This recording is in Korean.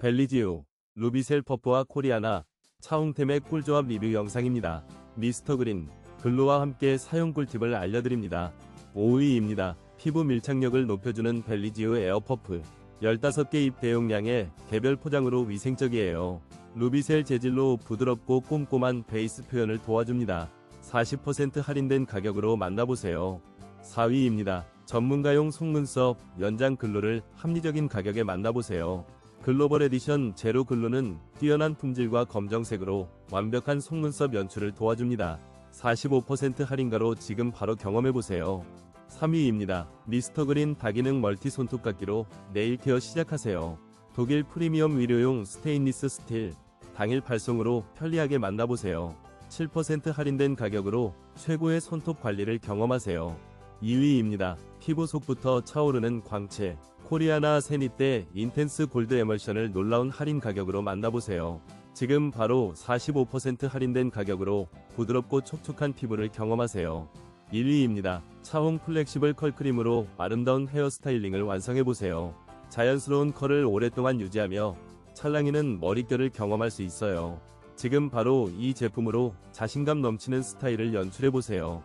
벨리지오, 루비셀 퍼프와 코리아나, 차홍템의 꿀조합 리뷰 영상입니다. 미스터 그린, 글로와 함께 사용 꿀팁을 알려드립니다. 5위입니다. 피부 밀착력을 높여주는 벨리지오 에어퍼프. 15개 입 대용량의 개별 포장으로 위생적이에요. 루비셀 재질로 부드럽고 꼼꼼한 베이스 표현을 도와줍니다. 40% 할인된 가격으로 만나보세요. 4위입니다. 전문가용 속눈썹 연장 글루를 합리적인 가격에 만나보세요. 글로벌 에디션 제로 글루는 뛰어난 품질과 검정색으로 완벽한 속눈썹 연출을 도와줍니다. 45% 할인가로 지금 바로 경험해보세요. 3위입니다. 미스터 그린 다기능 멀티 손톱깎이로 네일 케어 시작하세요. 독일 프리미엄 위료용 스테인리스 스틸 당일 발송으로 편리하게 만나보세요. 7% 할인된 가격으로 최고의 손톱 관리를 경험하세요. 2위입니다. 피부 속부터 차오르는 광채. 코리아나 세니 때 인텐스 골드 에멀션을 놀라운 할인 가격으로 만나보세요. 지금 바로 45% 할인된 가격으로 부드럽고 촉촉한 피부를 경험하세요. 1위입니다. 차홍 플렉시블 컬크림으로 아름다운 헤어스타일링을 완성해보세요. 자연스러운 컬을 오랫동안 유지하며 찰랑이는 머릿결을 경험할 수 있어요. 지금 바로 이 제품으로 자신감 넘치는 스타일을 연출해보세요.